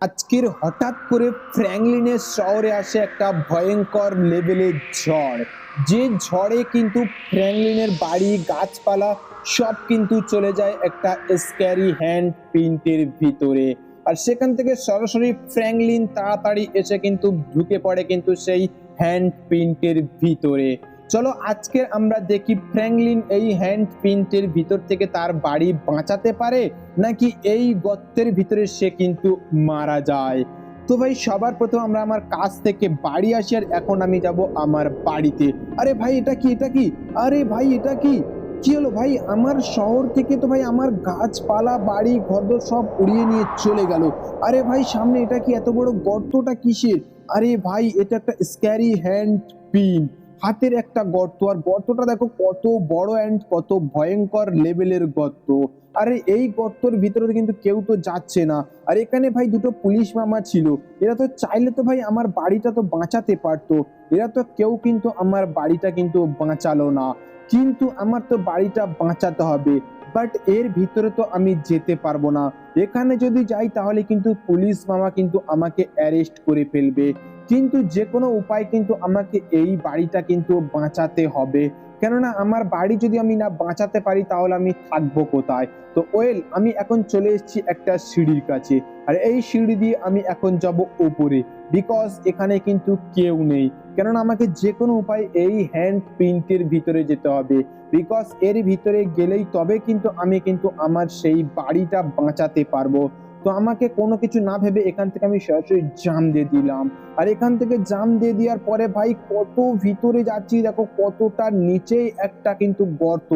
আজকের হঠাৎ করে ফ্র্যাঙ্কলিনের শহরে আসে একটা ভয়ঙ্কর লেভেলের ঝড়। যে ঝড়ে কিন্তু ফ্র্যাঙ্কলিনের বাড়ি, গাছপালা সব কিন্তু চলে যায় একটা স্ক্যারি হ্যান্ড প্রিন্টের ভিতরে। আর সেখান থেকে সরাসরি ফ্র্যাঙ্কলিন তাড়াতাড়ি এসে কিন্তু ঢুকে পড়ে কিন্তু সেই হ্যান্ড প্রিন্টের ভিতরে। চলো আজকে আমরা দেখি ফ্র্যাঙ্কলিন এই হ্যান্ড প্রিন্টের ভিতর থেকে তার বাড়ি বাঁচাতে পারে নাকি এই গর্তের ভিতরে সে কিন্তু মারা যায়। তো ভাই, সবার প্রথম আমরা আমার কাছ থেকে বাড়ি আসি আর এখন আমি যাব আমার বাড়িতে। আরে ভাই, এটা কি এটা কি? আরে ভাই, এটা কি? কি হলো ভাই? আমার শহর থেকে তো ভাই আমার গাছপালা, বাড়ি, ঘরদোর সব উড়িয়ে নিয়ে চলে গেল। আরে ভাই, সামনে এটা কি এত বড় গর্তটা কিসের? আরে ভাই, এটা একটা স্ক্যারি হ্যান্ড পিন হাতের একটা গর্ত। আর গর্তটা দেখো কত বড় অ্যান্ড কত ভয়ঙ্কর লেভেলের গর্ত। আরে এই গর্তর ভিতরে কিন্তু কেউ তো যাচ্ছে না। আর এখানে ভাই দুটো পুলিশ মামা ছিল। এরা তো চাইলে তো ভাই আমার বাড়িটা তো বাঁচাতে পারতো। এরা তো কেউ কিন্তু আমার বাড়িটা কিন্তু বাঁচালো না। কিন্তু আমার তো বাড়িটা বাঁচাতে হবে। বাট এর ভিতরে তো আমি যেতে পারব না। এখানে যদি যাই, তাহলে কিন্তু পুলিশ মামা কিন্তু আমাকে অ্যারেস্ট করে ফেলবে। কিন্তু যে কোনো উপায় কিন্তু আমাকে এই বাড়িটা কিন্তু বাঁচাতে হবে। কেননা আমার বাড়ি যদি আমি না বাঁচাতে পারি, তাহলে আমি থাকব কোথায়? তো ওয়েল, আমি এখন চলে এসেছি একটা সিঁড়ির কাছে। আর এই সিঁড়ি দিয়ে আমি এখন যাব উপরে। বিকজ এখানে কিন্তু কেউ নেই। কেননা আমাকে যে কোনো উপায় এই হ্যান্ড প্রিন্টের ভিতরে যেতে হবে। বিকজ এর ভিতরে গেলেই তবে কিন্তু আমি কিন্তু আমার সেই বাড়িটা বাঁচাতে পারব। তো আমাকে কোনো কিছু না ভেবে এখান থেকে আমি সরাসরি জাম দিয়ে দিলাম। আর এখান থেকে জাম দিয়ে দেওয়ার পরে ভাই কত ভিতরে যাচ্ছি, দেখো কতটা নিচেই একটা কিন্তু গর্ত।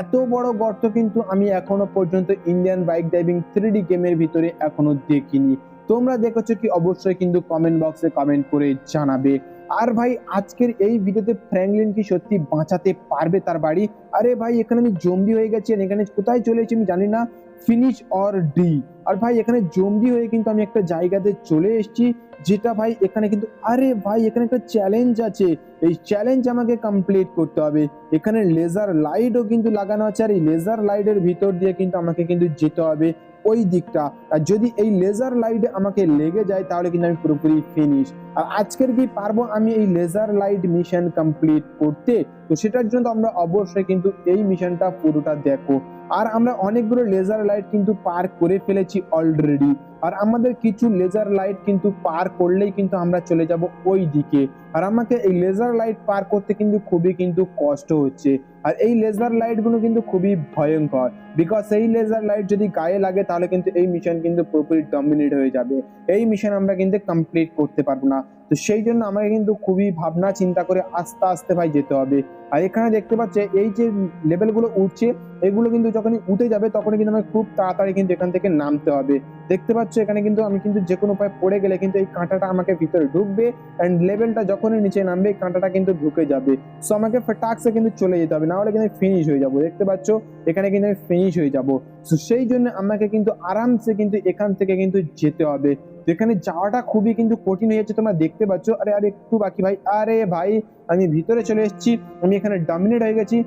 এত বড় গর্ত কিন্তু আমি এখনও পর্যন্ত ইন্ডিয়ান বাইক ড্রাইভিং থ্রি গেমের ভিতরে এখনও দেখিনি। তোমরা দেখেছ কি? অবশ্যই কিন্তু কমেন্ট বক্সে কমেন্ট করে জানাবে। আর ভাই, আজকের এই ভিডিওতে ফ্র্যাঙ্কলিন কি সত্যি বাঁচাতে পারবে তার বাড়ি? আরে ভাই, এখানে আমি জম্বি হয়ে গেছি। এখানে কোথায় চলে এসেছি আমি জানি না। ফিনিশ অর ডি আর ভাই, এখানে জম্বি হয়ে কিন্তু আমি একটা জায়গাতে চলে এসেছি, যেটা ভাই, এখানে কিন্তু, আরে ভাই, এখানে একটা চ্যালেঞ্জ আছে। এই চ্যালেঞ্জ আমাকে কমপ্লিট করতে হবে। এখানে লেজার লাইটও কিন্তু লাগানো আছে, আর এই লেজার লাইটের ভিতর দিয়ে কিন্তু আমাকে কিন্তু যেতে হবে ওই দিকটা। আর যদি এই লেজার লাইট আমাকে লেগে যায়, তাহলে কিন্তু আমি পুরোপুরি ফিনিশ আর আজকের কি পারব আমি এই লেজার লাইট মিশন কমপ্লিট করতে? তো সেটার জন্য আমরা অবশ্যই কিন্তু এই মিশনটা পুরোটা দেখো। আর আমরা অনেকগুলো লেজার লাইট কিন্তু পার করে ফেলেছি অলরেডি আর আমাদের কিছু লেজার লাইট কিন্তু পার করলেই কিন্তু আমরা চলে যাব ওই দিকে। আর আমাকে এই লেজার লাইট পার করতে কিন্তু খুবই কিন্তু কষ্ট হচ্ছে। আর এই লেজার লাইটগুলো কিন্তু খুবই ভয়ঙ্কর। বিকজ এই লেজার লাইট যদি গায়ে লাগে তাহলে কিন্তু এই মিশন কিন্তু পুরোপুরি ডমিনেট হয়ে যাবে। এই মিশন আমরা কিন্তু কমপ্লিট করতে পারব না। তো সেই জন্য আমাকে কিন্তু খুবই ভাবনা চিন্তা করে আস্তে আস্তে ভাই যেতে হবে। আর এখানে দেখতে পাচ্ছে এই যে লেভেলগুলো উঠছে, এগুলো কিন্তু যখনই উঠে যাবে তখনই কিন্তু আমাকে খুব তাড়াতাড়ি কিন্তু এখান থেকে নামতে হবে। দেখতে পাচ্ছ এখানে কিন্তু আমি কিন্তু যে কোনো উপায় পড়ে গেলে কিন্তু এই কাঁটাটা আমাকে ভিতরে ঢুকবে অ্যান্ড লেভেলটা যখনই নিচে নামবে কাঁটাটা কিন্তু ঢুকে যাবে। সো আমাকে টাক্সে কিন্তু চলে যেতে হবে না হলে কিন্তু ফিনিশ হয়ে যাব। দেখতে পাচ্ছ, এখানে কিন্তু আমি ফিনিশ হয়ে যাব। সো সেই জন্য আমাকে কিন্তু আরামসে কিন্তু এখান থেকে কিন্তু যেতে হবে। এখানে যাওয়াটা খুবই কিন্তু কঠিন হয়ে যাচ্ছে, তোমরা দেখতে পাচ্ছ। আরে আরে, একটু বাকি ভাই। আরে ভাই, আমি ভিতরে চলে এসেছি, আমি এখানে ডমিনেট হয়ে গেছি।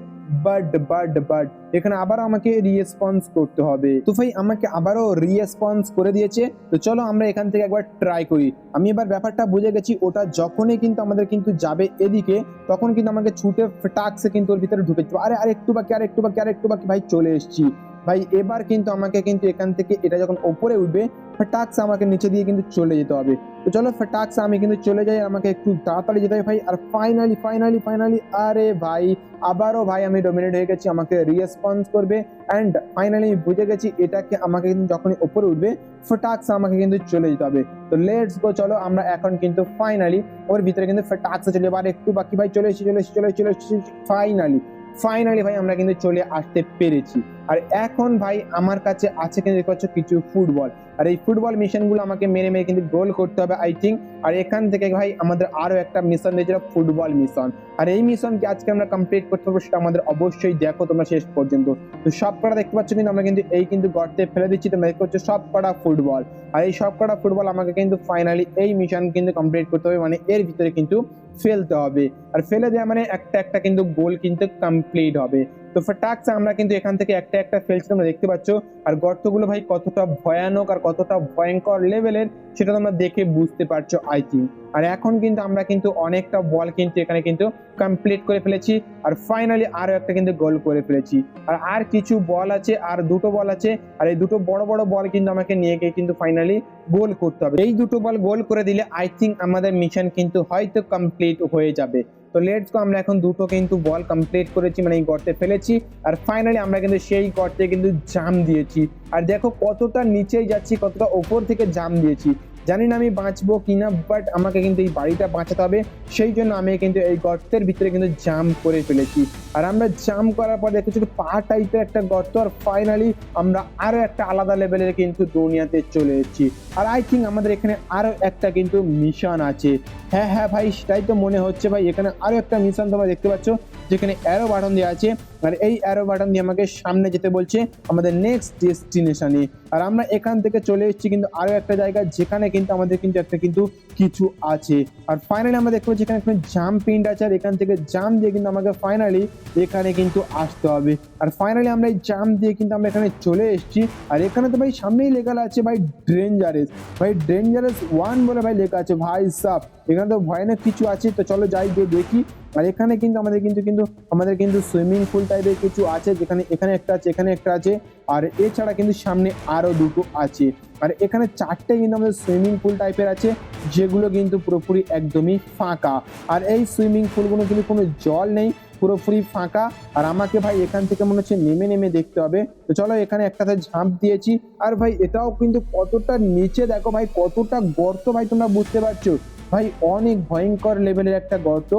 বাট বাট বাট এখানে আবার আমাকে রিয়েসপন্স করতে হবে। তো ভাই আমাকে আবারও রিয়েসপন্স করে দিয়েছে। তো চলো আমরা এখান থেকে একবার ট্রাই করি। আমি এবার ব্যাপারটা বুঝে গেছি, ওটা যখনই কিন্তু আমাদের কিন্তু যাবে এদিকে, তখন কিন্তু আমাকে ছুটে টাকসে কিন্তু ওর ভিতরে ঢুকে। আরে, আরেকটু বাকি আরেকটু বাকি আরেকটু বাকি, ভাই চলে এসেছি। ভাই, এবার কিন্তু আমাকে কিন্তু এখান থেকে এটা যখন ওপরে উঠবে ফটাক্স আমাকে নিচে দিয়ে কিন্তু চলে যেতে হবে। তো চলো ফটাক্স আমি কিন্তু চলে যাই, আমাকে একটু তাড়াতাড়ি যেতে হবে ভাই। আর ফাইনালি ফাইনালি ফাইনালি আরে ভাই, আবারও ভাই আমি ডোমিনেট হয়ে গেছি, আমাকে রিরেসপন্স করবে। অ্যান্ড ফাইনালি আমি বুঝে গেছি, এটাকে আমাকে কিন্তু যখনই ওপরে উঠবে ফটাক্স আমাকে কিন্তু চলে যেতে হবে। তো লেটস গো চলো, আমরা এখন কিন্তু ফাইনালি ওর ভিতরে কিন্তু ফটাক্সে চলে যাব। আর একটু বাকি ভাই, চলে এসেছি চলে এসেছি চলে এসেছি চলে এসেছি ফাইনালি ফাইনালি ভাই, আমরা কিন্তু চলে আসতে পেরেছি। আর এখন ভাই আমার কাছে আছে কিন্তু দেখতে কিছু ফুটবল। আর এই ফুটবল মিশনগুলো আমাকে মেরে মেরে কিন্তু গোল করতে হবে আই থিঙ্ক আর এখান থেকে ভাই আমাদের আরও একটা মিশন রয়েছে ফুটবল মিশন। আর এই মিশনকে আজকে আমরা কমপ্লিট করতে পারব সেটা আমাদের অবশ্যই দেখো তোমরা শেষ পর্যন্ত। তো সব কটা দেখতে পাচ্ছ কিন্তু আমরা কিন্তু এই কিন্তু গর্তে ফেলে দিচ্ছি, তোমরা দেখতে পাচ্ছ সব কটা ফুটবল। আর এই সব কটা ফুটবল আমাকে কিন্তু ফাইনালি এই মিশন কিন্তু কমপ্লিট করতে হবে মানে এর ভিতরে কিন্তু ফেলতে হবে। আর ফেলে দেওয়া মানে একটা একটা কিন্তু গোল কিন্তু কমপ্লিট হবে। তো ফটাকস আমরা কিন্তু এখান থেকে একটা একটা ফেলছি তোমরা দেখতে পাচ্ছ। আর গর্তগুলো ভাই কতটা ভয়ানক আর কতটা ভয়ঙ্কর লেভেলের সেটা তোমরা দেখে বুঝতে পারছ আই থিঙ্ক আর এখন কিন্তু আমরা কিন্তু অনেকটা বল কিন্তু এখানে কিন্তু কমপ্লিট করে ফেলেছি। আর ফাইনালি আরও একটা কিন্তু গোল করে ফেলেছি। আর আর কিছু বল আছে, আর দুটো বল আছে। আর এই দুটো বড় বড় বল কিন্তু আমাকে নিয়ে গিয়ে কিন্তু ফাইনালি গোল করতে হবে। এই দুটো বল গোল করে দিলে আই থিঙ্ক আমাদের মিশন কিন্তু হয়তো কমপ্লিট হয়ে যাবে। তো লেটস গো আমরা এখন দুটো কিন্তু বল কমপ্লিট করেছি মানে এই গর্তে ফেলেছি, আর ফাইনালি আমরা কিন্তু সেই গর্তে কিন্তু জাম দিয়েছি। আর দেখো কতটা নিচেই যাচ্ছি, কতটা ওপর থেকে জাম দিয়েছি। জানি না আমি বাঁচবো কিনা বাট আমাকে কিন্তু এই বাড়িটা বাঁচাতে হবে। সেই জন্য আমি কিন্তু এই গর্তের ভিতরে কিন্তু জাম করে ফেলেছি আর আমরা জাম করার পর দেখেছি পা টাইপের একটা গর্ত, আর ফাইনালি আমরা আরও একটা আলাদা লেভেলের কিন্তু দুনিয়াতে চলে এসেছি। আর আই থিঙ্ক আমাদের এখানে আরও একটা কিন্তু মিশন আছে। হ্যাঁ হ্যাঁ ভাই, সেটাই তো মনে হচ্ছে ভাই। এখানে আরও একটা মিশন তোমরা দেখতে পাচ্ছ, যেখানে অ্যারো বাটন দেওয়া আছে। আর এই অ্যারো বাটন দিয়ে আমাকে সামনে যেতে বলছে আমাদের নেক্সট ডেস্টিনেশনে আর আমরা এখান থেকে চলে এসেছি কিন্তু আরও একটা জায়গা যেখানে কিন্তু আমাদের কিন্তু একটা কিন্তু কিছু আছে। আর ফাইনালি আমরা দেখতে পাচ্ছি এখানে একটা জাম্প আছে আর এখান থেকে জাম্প দিয়ে কিন্তু আমাকে ফাইনালি এখানে কিন্তু আসতে হবে। আর ফাইনালি আমরা এই জাম্প দিয়ে কিন্তু আমরা এখানে চলে এসেছি। আর এখানে তো ভাই সামনেই লেখা আছে ভাই ডেঞ্জারেস ভাই ডেঞ্জারেস ওয়ান বলে ভাই লেখা আছে। ভাই সাপ এখানে তো ভয়ানক কিছু আছে। তো চলো যাই গিয়ে দেখি। আর এখানে কিন্তু আমাদের কিন্তু কিন্তু, আমাদের কিন্তু সুইমিং পুল টাইপের কিছু আছে। যেখানে, এখানে একটা আছে, এখানে একটা আছে। আর এছাড়া কিন্তু সামনে আরও দুটো আছে। আর এখানে চারটে কিন্তু আমাদের সুইমিং পুল টাইপের আছে, যেগুলো কিন্তু পুরোপুরি একদমই ফাঁকা। আর এই সুইমিং পুলগুলো কিন্তু কোনো জল নেই, পুরোপুরি ফাঁকা। আর আমাকে ভাই এখান থেকে মনে হচ্ছে নেমে নেমে দেখতে হবে। তো চলো এখানে একটাতে ঝাঁপ দিয়েছি। আর ভাই এটাও কিন্তু কতটা নিচে দেখো ভাই, কতটা গর্ত ভাই তোমরা বুঝতে পারছ? ভাই, অনেক ভয়ঙ্কর লেভেলের একটা গর্ত।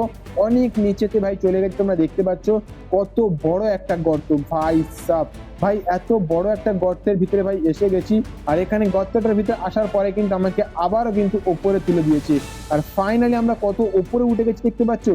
অনেক নিচেতে ভাই চলে গেছে, তোমরা দেখতে পাচ্ছ। কত বড় একটা গর্ত, ভাই সাপ ভাই, এত বড় একটা গর্তের ভিতরে ভাই এসে গেছি। আর এখানে গর্তটার ভিতরে আসার পরে কিন্তু আমাকে আবারও কিন্তু ওপরে তুলে দিয়েছে। আর ফাইনালি আমরা কত ওপরে উঠে গেছি দেখতে পাচ্ছ?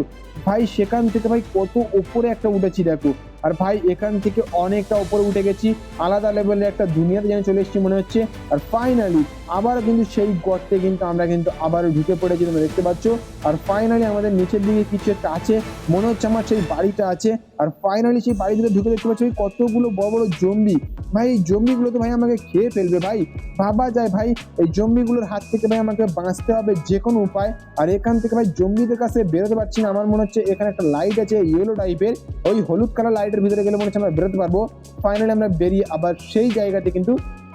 ভাই, সেখান থেকে ভাই কত ওপরে একটা উঠেছি, দেখো। আর ভাই, এখান থেকে অনেকটা ওপরে উঠে গেছি। আলাদা লেভেলের একটা দুনিয়াতে যেন চলে এসেছি মনে হচ্ছে। আর ফাইনালি আবারও কিন্তু সেই গর্তে কিন্তু আমরা কিন্তু আবারও ঢুকে পড়েছি তোমরা দেখতে পাচ্ছ। আর ফাইনালি আমাদের নিচের দিকে কিছু একটা আছে। মনে হচ্ছে আমার সেই বাড়িটা আছে। আর ফাইনালি সেই বাড়ি ঢুকে দেখতে পাচ্ছি কতগুলো বড় বড় জম্বি। ভাই, এই জম্বিগুলো তো ভাই আমাকে খেয়ে ফেলবে ভাই। ভাবা যায় ভাই, এই জম্বিগুলোর হাত থেকে ভাই আমাকে বাঁচতে হবে যে কোনো উপায়। আর এখান থেকে ভাই জম্বিদের কাছে বেরোতে পারছি না। আমার মনে হচ্ছে এখানে একটা লাইট আছে ইয়েলো টাইপের ওই হলুদ কালার লাইটের ভিতরে গেলে মনে হচ্ছে আমরা বেরোতে পারব। ফাইনালি আমরা বেরিয়ে আবার সেই জায়গাতে কিন্তু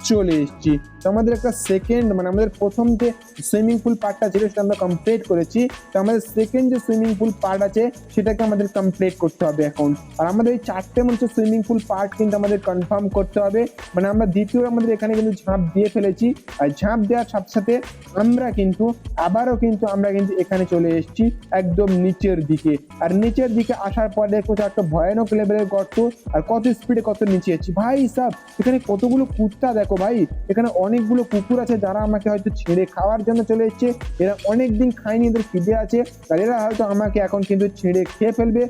চলে এসেছি। তো আমাদের একটা সেকেন্ড মানে আমাদের প্রথম যে সুইমিং পুল পার্টটা ছিল সেটা আমরা কমপ্লিট করেছি। তো আমাদের সেকেন্ড যে সুইমিং পুল পার্ট আছে, সেটাকে আমাদের কমপ্লিট করতে হবে এখন। আর আমাদের এই চারটে মনে হচ্ছে সুইমিং পুল পার্ট কিন্তু আমাদের কনফার্ম করতে হবে। মানে আমরা দ্বিতীয় আমাদের এখানে কিন্তু ঝাঁপ দিয়ে ফেলেছি। আর ঝাঁপ দেওয়ার সাথে সাথে আমরা কিন্তু, আবারও কিন্তু আমরা কিন্তু এখানে চলে এসেছি একদম নিচের দিকে। আর নিচের দিকে আসার পর দেখো একটা ভয়ানক লেভেলের গর্ত। আর কত স্পিডে কত নিচে এসেছি। ভাই সাহ এখানে কতগুলো কুত্তা দেখো ভাই, এখানে অনেকগুলো কুকুর আছে যারা আমাকে হয়তো ছেড়ে খাওয়ার জন্য চলে এসছে। এরা অনেক দিন খায়নি, এদের খিদে আছে। আর এরা হয়তো আমাকে এখন কিন্তু ছেড়ে খেয়ে ফেলবে।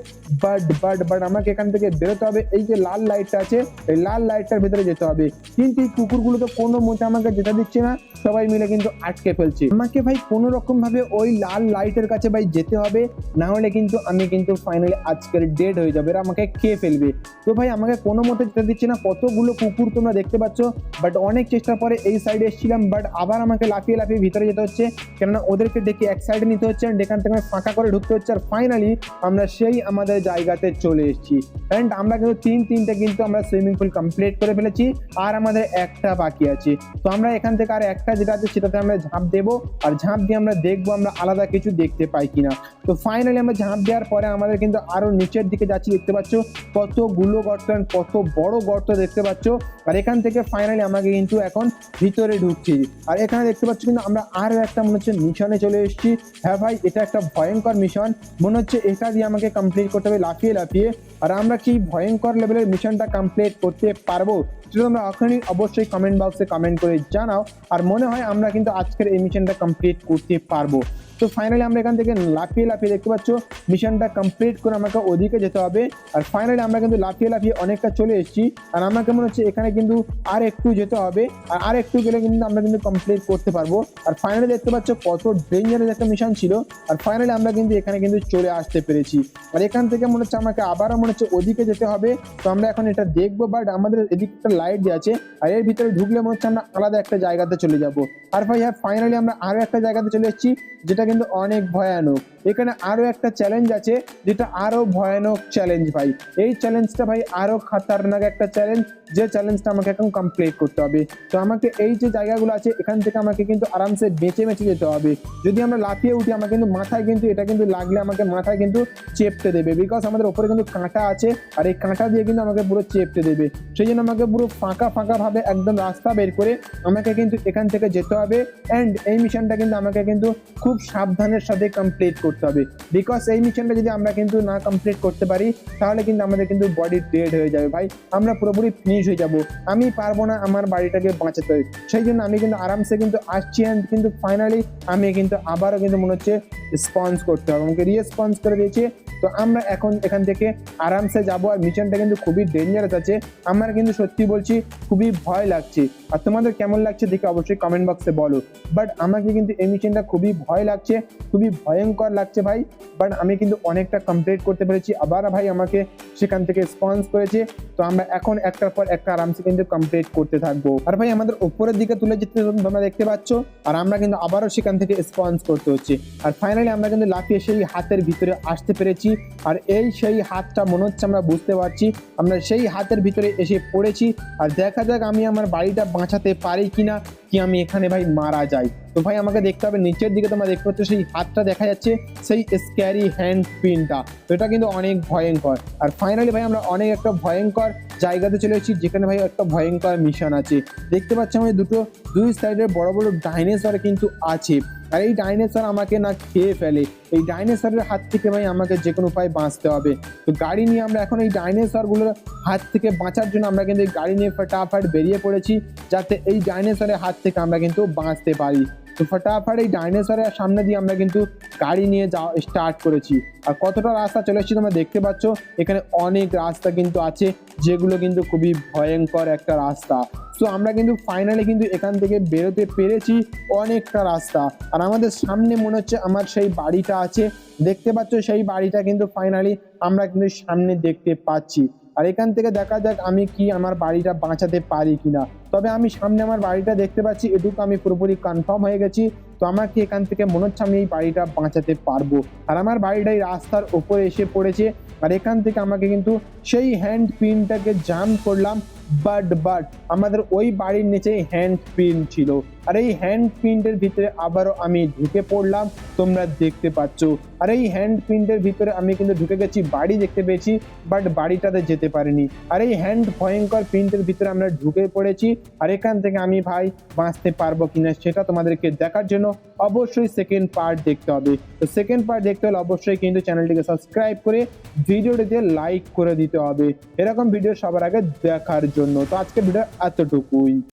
বাট বাট বাট আমাকে এখান থেকে বেরোতে হবে। এই যে লাল লাইটটা আছে, এই লাল লাইটটার ভেতরে যেতে হবে। কিন্তু এই কুকুরগুলো তো কোনো মতে আমাকে যেতে দিচ্ছে না। সবাই মিলে কিন্তু আটকে ফেলছে। আমাকে ভাই কোনো রকম ভাবে ওই লাল লাইটের কাছে ভাই যেতে হবে। না হলে কিন্তু আমি কিন্তু ফাইনালি আজকের ডেড হয়ে যাবে। এরা আমাকে খেয়ে ফেলবে। তো ভাই আমাকে কোনো মতে যেতে দিচ্ছে না। কতগুলো কুকুর তোমরা দেখতে পাচ্ছ? বাট অনেক চেষ্টার পরে এই সাইডে এসেছিলাম বাট আবার আমাকে লাফিয়ে লাফিয়ে ভিতরে যেতে হচ্ছে। কেননা ওদেরকে ডেকে এক সাইডে নিতে হচ্ছে, and এখান থেকে ফাঁকা করে ঢুকতে হচ্ছে। আর ফাইনালি আমরা সেই আমাদের জায়গাতে চলে এসেছি। অ্যান্ড আমরা কিন্তু তিন তিনটে কিন্তু আমরা সুইমিং পুল কমপ্লিট করে ফেলেছি, আর আমাদের একটা বাকি আছে। তো আমরা এখান থেকে আর একটা যেটা আছে, সেটাতে আমরা ঝাঁপ দেবো, আর ঝাঁপ দিয়ে আমরা দেখব আমরা আলাদা কিছু দেখতে পাই কিনা। তো ফাইনালি আমরা ঝাঁপ দেওয়ার পরে আমাদের কিন্তু আরও নিচের দিকে যাচ্ছি, দেখতে পাচ্ছ কতগুলো গর্ত কত বড় গর্ত দেখতে পাচ্ছ। আর এখান থেকে ফাইনালি আমাকে কিন্তু এখন ভিতরে ঢুকছি। আর এখানে দেখতে পাচ্ছি কিন্তু আমরা আরও একটা, মনে হচ্ছে, মিশনে চলে এসেছি। হ্যাঁ ভাই, এটা একটা ভয়ঙ্কর মিশন। মনে হচ্ছে এটা দিয়ে আমাকে কমপ্লিট করতে হবে, লাফিয়ে লাফিয়ে। আর আমরা কি ভয়ঙ্কর লেভেলের মিশনটা কমপ্লিট করতে পারব, সেটা তোমরা এখনই অবশ্যই কমেন্ট বক্সে কমেন্ট করে জানাও। আর মনে হয় আমরা কিন্তু আজকের এই মিশনটা কমপ্লিট করতে পারব। তো ফাইনালি আমরা এখান থেকে লাফিয়ে লাফিয়ে দেখতে পাচ্ছ মিশনটা কমপ্লিট করে আমাকে ওদিকে যেতে হবে। আর ফাইনালি আমরা কিন্তু লাফিয়ে লাফিয়ে অনেকটা চলে এসেছি। আর আমাকে মনে হচ্ছে, এখানে কিন্তু আর একটু যেতে হবে। আর আর একটু গেলে কিন্তু আমরা কিন্তু কমপ্লিট করতে পারব। আর ফাইনালি দেখতে পাচ্ছ কত ডেঞ্জারাস একটা মিশন ছিল। আর ফাইনালি আমরা কিন্তু এখানে কিন্তু চলে আসতে পেরেছি। আর এখান থেকে মনে হচ্ছে আমাকে আবারও মনে হচ্ছে ওদিকে যেতে হবে। তো আমরা এখন এটা দেখব বাট আমাদের এদিকে একটা লাইট দিয়ে আছে, আর এর ভিতরে ঢুকলে মনে হচ্ছে আমরা আলাদা একটা জায়গাতে চলে যাব। আর ভাই হ্যাঁ ফাইনালি আমরা আরও একটা জায়গাতে চলে এসেছি, যেটা কিন্তু অনেক ভয়ানক। এখানে আরও একটা চ্যালেঞ্জ আছে, যেটা আরও ভয়ানক চ্যালেঞ্জ ভাই। এই চ্যালেঞ্জটা ভাই আরও খাতারনাক একটা চ্যালেঞ্জ যে চ্যালেঞ্জটা আমাকে এখন কমপ্লিট করতে হবে। তো আমাকে এই যে জায়গাগুলো আছে, এখান থেকে আমাকে কিন্তু আরামসে বেঁচে বেঁচে যেতে হবে। যদি আমরা লাফিয়ে উঠি আমার কিন্তু মাথায় কিন্তু, এটা কিন্তু লাগলে আমাকে মাথায় কিন্তু চেপতে দেবে। বিকজ আমাদের ওপরে কিন্তু কাঁটা আছে, আর এই কাঁটা দিয়ে কিন্তু আমাকে পুরো চেপতে দেবে। সেই জন্য আমাকে পুরো ফাঁকা ফাঁকা ভাবে একদম রাস্তা বের করে আমাকে কিন্তু এখান থেকে যেতে হবে। অ্যান্ড এই মিশনটা কিন্তু আমাকে কিন্তু খুব সাবধানের সাথে কমপ্লিট করতে হবে। বিকজ এই মিশনটা যদি আমরা কিন্তু না কমপ্লিট করতে পারি, তাহলে কিন্তু আমাদের কিন্তু বডি ডেড হয়ে যাবে ভাই। আমরা পুরোপুরি ফিনিশ হয়ে যাব। আমি পারব না আমার বাড়িটাকে বাঁচাতে। সেই জন্য আমি কিন্তু আরামসে কিন্তু আসছি অ্যান্ড কিন্তু ফাইনালি আমি কিন্তু আবারও কিন্তু মনে হচ্ছে রেসপন্স করতে হবে। আমাকে রেসপন্স করে দিয়েছে তো আমরা এখন এখান থেকে আরামসে যাব আর মিশনটা কিন্তু খুবই ডেঞ্জারাস আছে। আমার কিন্তু সত্যি বলছি, খুবই ভয় লাগছে। আর তোমাদের কেমন লাগছে দেখে অবশ্যই কমেন্ট বক্সে বলো। বাট আমাকে কিন্তু এই মিশনটা খুবই ভয় লাগছে, খুবই ভয়ঙ্কর লাগছে ভাই। বাট আমি কিন্তু অনেকটা কমপ্লিট করতে পেরেছি। আবার ভাই আমাকে সেখান থেকে রেসপন্স করেছে। তো আমরা এখন একটার পর একটা আরামসে কিন্তু কমপ্লিট করতে থাকব। আর ভাই আমাদের উপরের দিকে তুলে যেতে তোমরা দেখতে পাচ্ছ, আর আমরা কিন্তু আবারও সেখান থেকে স্পন্স করতে হচ্ছে। আর ফাইনালি আমরা কিন্তু লাফিয়ে সেই হাতের ভিতরে আসতে পেরেছি। আর এই সেই হাতটা মনে হচ্ছে আমরা বুঝতে পারছি। আমরা সেই হাতের ভিতরে এসে পড়েছি আর দেখা যাক আমি আমার বাড়িটা বাঁচাতে পারি কি না কি আমি এখানে ভাই মারা যাই। তো ভাই আমাকে দেখতে হবে, নিচের দিকে তোমরা দেখতে পাচ্ছ সেই হাতটা দেখা যাচ্ছে, সেই স্ক্যারি হ্যান্ড পিনটা তো এটা কিন্তু অনেক ভয়ঙ্কর। আর ফাইনালি ভাই আমরা অনেক একটা ভয়ঙ্কর জায়গাতে চলে এসেছি, যেখানে ভাই একটা ভয়ঙ্কর মিশন আছে। দেখতে পাচ্ছি আমি দুটো, দুই সাইডের বড় বড় ডাইনোসর কিন্তু আছে। আর এই ডাইনোসর আমাকে না খেয়ে ফেলে। এই ডাইনোসরের হাত থেকে ভাই আমাকে যে কোনো উপায় বাঁচতে হবে। তো গাড়ি নিয়ে আমরা এখন এই ডাইনোসরগুলোর হাত থেকে বাঁচার জন্য আমরা কিন্তু এই গাড়ি নিয়ে ফাটাফাট বেরিয়ে পড়েছি, যাতে এই ডাইনোসরের হাত থেকে আমরা কিন্তু বাঁচতে পারি। তো ফটাফট এই ডাইনোসরের সামনে দিয়ে আমরা কিন্তু গাড়ি নিয়ে যাওয়া স্টার্ট করেছি। আর কতটা রাস্তা চলে এসেছি তোমরা দেখতে পাচ্ছ, এখানে অনেক রাস্তা কিন্তু আছে, যেগুলো কিন্তু খুবই ভয়ঙ্কর একটা রাস্তা। তো আমরা কিন্তু ফাইনালি কিন্তু এখান থেকে বেরোতে পেরেছি অনেকটা রাস্তা। আর আমাদের সামনে মনে হচ্ছে আমার সেই বাড়িটা আছে। দেখতে পাচ্ছ সেই বাড়িটা কিন্তু ফাইনালি আমরা কিন্তু সামনে দেখতে পাচ্ছি। আর এখান থেকে দেখা যাক আমি কি আমার বাড়িটা বাঁচাতে পারি কিনা। তবে আমি সামনে আমার বাড়িটা দেখতে পাচ্ছি, এটুকু আমি পুরোপুরি কনফার্ম হয়ে গেছি। তো আমার কি এখান থেকে মনে হচ্ছে আমি এই বাড়িটা বাঁচাতে পারব? আর আমার বাড়িটা এই রাস্তার ওপরে এসে পড়েছে। আর এখান থেকে আমাকে কিন্তু সেই হ্যান্ড পিনটাকে জাম করলাম। বাট বাট আমাদের ওই বাড়ির নিচে হ্যান্ড প্রিন্ট ছিল। আর এই হ্যান্ড প্রিন্টের ভিতরে আবারও আমি ঢুকে পড়লাম, তোমরা দেখতে পাচ্ছ। আর এই হ্যান্ড প্রিন্টের ভিতরে আমি কিন্তু ঢুকে গেছি, বাড়ি দেখতে পেয়েছি বাট বাড়িটাতে যেতে পারিনি। আর এই হ্যান্ড ভয়ঙ্কর প্রিন্টের ভিতরে আমরা ঢুকে পড়েছি, আর এখান থেকে আমি ভাই বাঁচতে পারব কিনা সেটা তোমাদেরকে দেখার জন্য অবশ্যই সেকেন্ড পার্ট দেখতে হবে। তো সেকেন্ড পার্ট দেখতে হলে অবশ্যই কিন্তু চ্যানেলটিকে সাবস্ক্রাইব করে ভিডিওটিতে লাইক করে দিতে হবে। এরকম ভিডিও সবার আগে দেখার জন্য। তো আজকে ভিডিও এতটুকুই।